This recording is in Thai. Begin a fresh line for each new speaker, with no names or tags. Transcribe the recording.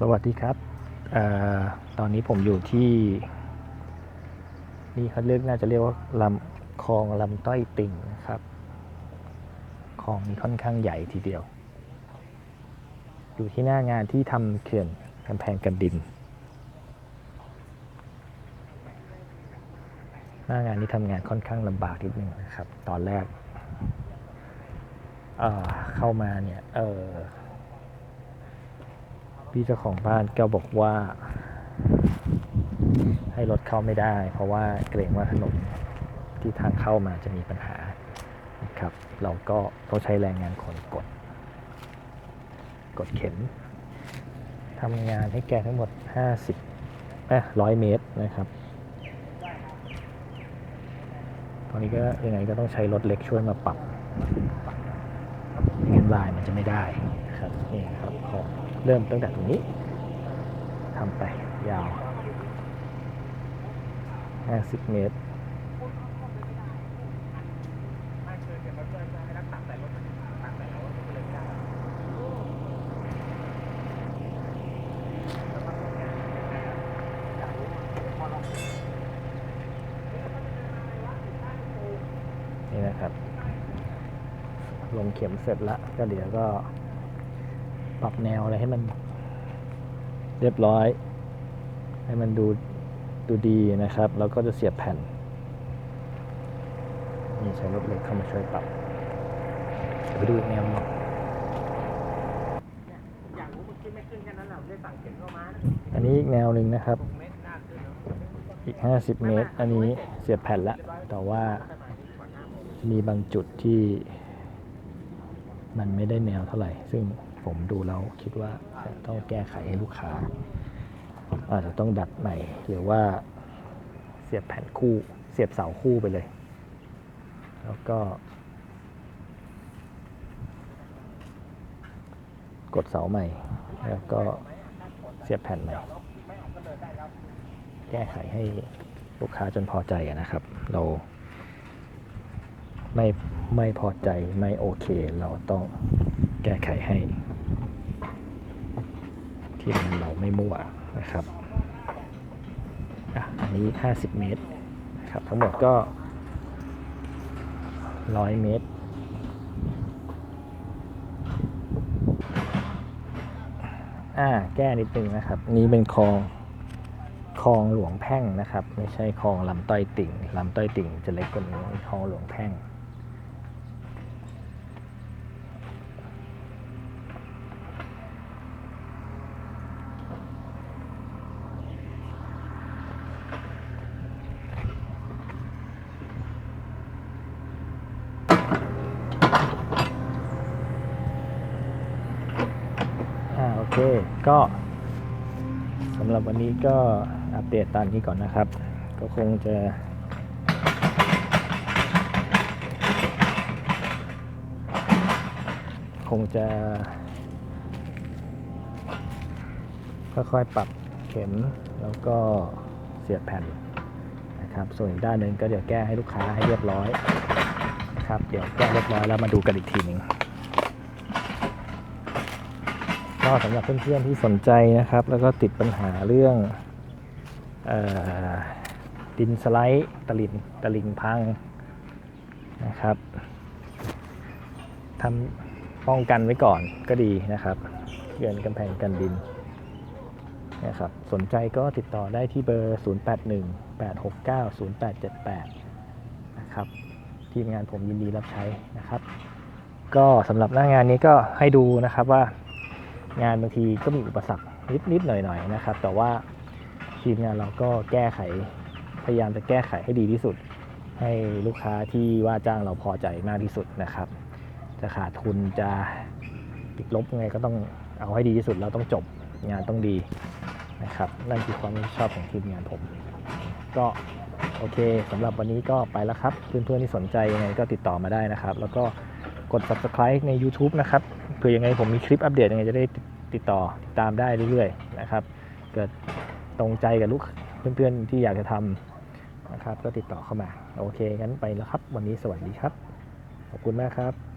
สวัสดีครับออตอนนี้ผมอยู่ที่ นี่เขาเรียกน่าจะเรียกว่าลำคลองลำต้อยติ่งนะครับคลองนี้ค่อนข้างใหญ่ทีเดียว อยู่ที่หน้างานที่ทำเขื่อนกำแพงกันดิน หน้างานนี้ทำงานค่อนข้างลำบากนิดนึงนะครับ ตอนแรกเเข้ามาเนี่ย เออ พี่เจ้าของบ้านก็บอกว่า ให้รถเข้าไม่ได้ เพราะว่าเกรงว่าถนนที่ทางเข้ามาจะมีปัญหานะครับ เราก็ต้องใช้แรงงานคนกด กดเข็นทำงานให้แกทั้งหมด 50เอ้ร้อยเมตรนะครับตอนนี้ก็ยังไงก็ต้องใช้รถเล็กช่วยมาปรับไม่งั้นลายมันจะไม่ได้นะครับนี่ครับพอ เริ่มตั้งแต่ตรงนี้ทำไปยาว 50 เมตร นี่นะครับ ลงเข็มเสร็จแล้วก็เดี๋ยวก็ ปรับแนวอะไรให้มัน เรียบร้อย ให้มันดูดูดีนะครับ แล้วก็จะเสียบแผ่นนี่ใช้รถเล็กเข้ามาช่วยปรับไปดูแนวหน่
อย
อันนี้อีกแนวหนึ่งนะครับ
เม็ดหน้าขึ้นแล้ว
อีก 50 เมตร อันนี้เสียบแผ่นแล้วแต่ว่ามีบางจุดที่มันไม่ได้แนวเท่าไหร่ ซึ่ง ผมดูแล้วคิดว่าจะต้องแก้ไขให้ลูกค้า อาจจะต้องดัดใหม่ หรือว่าเสียบแผ่นคู่เสียบเสาคู่ไปเลย แล้วก็ กดเสาใหม่ แล้วก็เสียบแผ่นใหม่แก้ไขให้ลูกค้าจนพอใจนะครับ เราไม่ไม่พอใจไม่โอเค เราต้องแก้ไขให้ ที่มันเราไม่มั่วนะครับอันนี้ 50 เมตรนะครับทั้งหมดก็ 100 เมตร อ่าแก้นิดนึงนะครับ นี้เป็นคลองคลองหลวงแพ่งนะครับ ไม่ใช่คลองลำต้อยติ่งลำต้อยติ่งจะเล็กกว่านี้คลองหลวงแพ่ง เค ก็สำหรับวันนี้ก็อัปเดตตามนี้ก่อนนะครับ ก็คงจะคงจะ ค่อยๆ ปรับเข็มแล้วก็เสียบแผ่นนะครับ ส่วนอีกด้านหนึ่งก็เดี๋ยวแก้ให้ลูกค้าให้เรียบร้อยนะครับ เดี๋ยวแก้เรียบร้อยแล้วมาดูกันอีกทีหนึ่ง ก็สำหรับเพื่อนๆที่สนใจนะครับ แล้วก็ติดปัญหาเรื่องออดินสไลด์ตลิงตลิงพังนะครับทำป้องกันไว้ก่อนก็ดีนะครับเขื่อนกำแพงกันดินนะครับสนใจก็ติดต่อได้ที่เบอร์ 0818690878 นะครับทีมงานผมยินดีรับใช้นะครับ ก็สำหรับหน้างานนี้ก็ให้ดูนะครับว่า งานบางทีก็มีอุปสรรคนิดๆหน่อยหน่อยๆนะครับ แต่ว่าทีมงานเราก็แก้ไขพยายามจะแก้ไขให้ดีที่สุด ให้ลูกค้าที่ว่าจ้างเราพอใจมากที่สุดนะครับ จะขาดทุนจะติดลบยังไงก็ต้องเอาให้ดีที่สุดเราต้องจบงานต้องดีนะครับ นั่นคือความชอบของทีมงานผม ก็โอเคสำหรับวันนี้ก็ไปแล้วครับ เพื่อนๆที่สนใจยังไงก็ติดต่อมาได้นะครับ แล้วก็ กด subscribe ใน YouTube นะครับเผื่อยังไงผมมีคลิปอัปเดตยังไงจะได้ติดต่อติดตามได้เรื่อยๆนะครับ เกิดตรงใจกับลูกเพื่อนๆที่อยากจะทำนะครับ ก็ติดต่อเข้ามา โอเคงั้นไปแล้วครับ วันนี้สวัสดีครับ ขอบคุณมากครับ